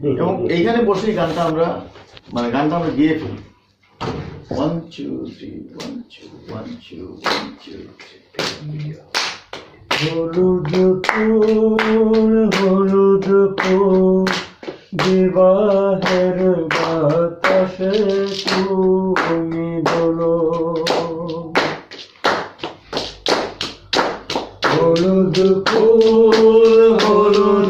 এবং এইখানে বসেই গানটা আমরা মানে গানটা আমরা গিয়ে ফেলি। One two three one two one two one two হলুদ হলুদ ফুল বিবাহের বাতাসে তুমি দোলো হলুদ ফুল, হলুদ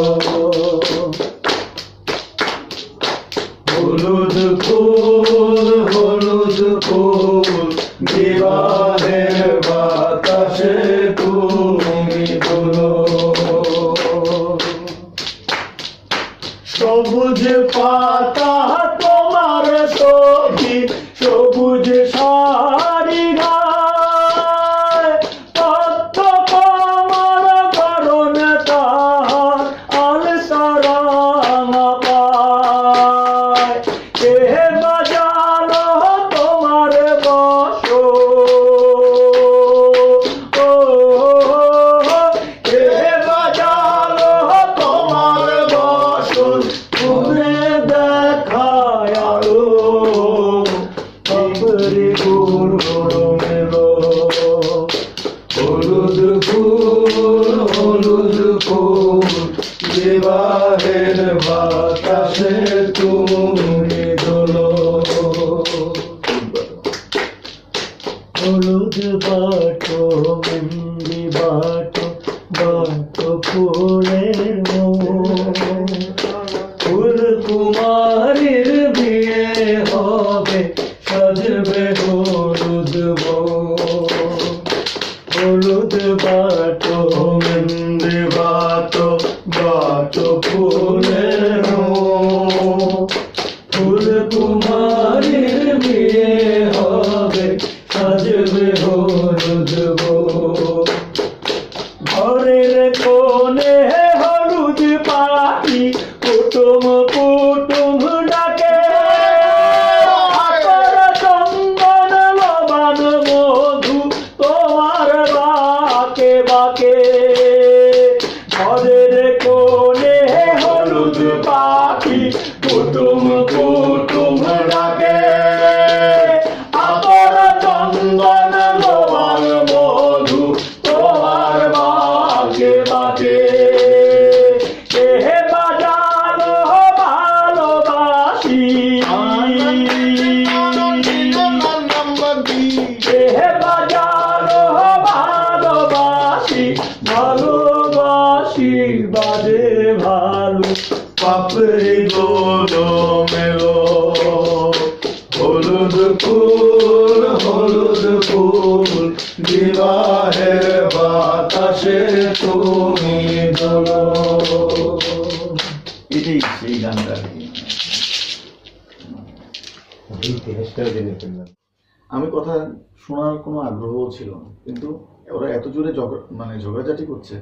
বিবাহের হলুদ বাটো মেহেন্দি বাটো বাটো ফুলের ਦੇ গোলো মেলো। হলুদ ফুল হলুদ ফুল বিবাহের বাতাসে তুমি দোলো এটাই সেই গানটা। আমি কথা শোনার কোনো আগ্রহ ছিল না কিন্তু ওরা এত জোরে মানে ঝগড়াঝাটি করছে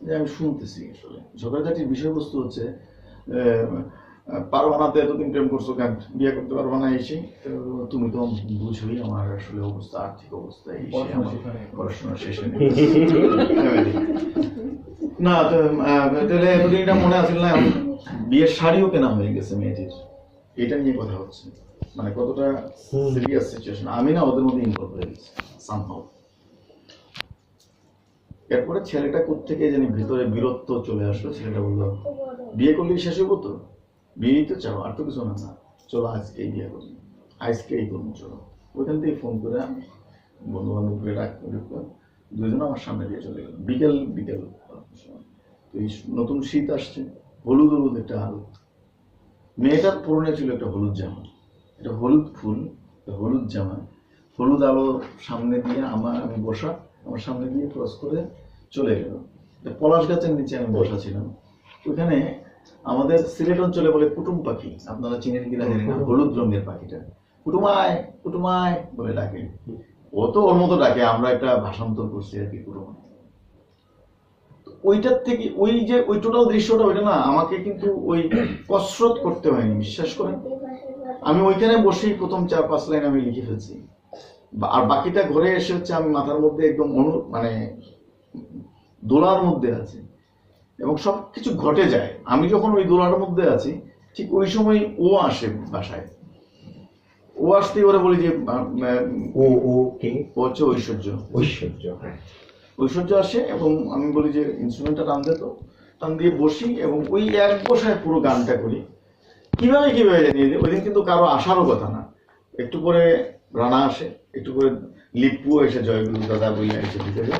যে আমি শুনতেছি আসলে। ঝগড়াঝাটির বিষয়বস্তু হচ্ছে পারবা না তো এতদিন প্রেম করছ কেন? বিয়ে করতে পারবা না এসে? তুমি তো বুঝোই আমার আসলে অবস্থা আর্থিক অবস্থা এই আমার পড়াশোনা শেষে না তাহলে এতদিন এটা মনে আছিল না? বিয়ের শাড়িও কেনা হয়ে গেছে মেয়েটির। এটা নিয়ে কথা হচ্ছে। মানে কতটা সিরিয়াস সিচুয়েশন আমি না ওদের মধ্যে ইনভলভ হয়ে গেছি সামহাও এরপরে ছেলেটা কোথেকে জানি ভিতরে বীরত্ব চলে আসলো, ছেলেটা বলল, বিয়ে করলেই শেষ হব তো? বিয়েই তো চাও, আর তো কিছু না না। চলো আজকেই বিয়ে করি আজকেই করব, চলো। ওইখান থেকে ফোন করে বন্ধু বান্ধবকে ডাক দুজন আমার সামনে দিয়ে চলে গেল। বিকেল বিকেল। তো এই নতুন শীত আসছে, হলুদ হলুদ, একটা আলো মেয়েটার পরনে ছিল একটা হলুদ জামা। এটা হলুদ ফুল, হলুদ জামা। হলুদ আলো সামনে দিয়ে আমার আমি বসা আমার সামনে দিয়ে ক্রস করে চলে গেল। পলাশ গাছের নিচে আমি বসা ছিলাম। ওখানে আমাদের সিলেট অঞ্চলে বলে কুটুম পাখি। আপনারা চিনেন কিনা জানি না, হলুদ রঙের পাখিটা। কুটুমায় কুটুমায় বলে ডাকে। ও তো ওর মতো ডাকে, আমরা একটা ভাষান্তর করছি আর কি কুটুমায়। তো ওইটার থেকে ওই যে ওই টোটাল দৃশ্যটা, ওইটা না, আমাকে কিন্তু ওই কসরত করতে হয়নি, বিশ্বাস করেন? আমি ওইখানে বসেই প্রথম চার পাঁচ লাইন আমি লিখে ফেলছি। আর বাকিটা ঘরে এসে হচ্ছে আমি মাথার মধ্যে একদম অনু মানে দোলার মধ্যে আছি। এবং সব কিছু ঘটে যায়। আমি যখন ওই দোলার মধ্যে আছি ঠিক ওই সময় ও আসে বাসায়। ও আসতেই ওরা বলি যে ও ও কে? ও হচ্ছে ঐশ্বর্য। ঐশ্বর্য হ্যাঁ। ঐশ্বর্য আসে এবং আমি বলি যে ইনস্ট্রুমেন্টটা টান দে তো। টান দিয়ে বসি এবং ওই এক বসায় পুরো গানটা করি। কীভাবে কীভাবে জানি ওই দিন কিন্তু কারও আসারও কথা না। একটু পরে রানা আসে। একটু করে লিপু এসে জয়গুরু দাদা বইয়া এসে যায়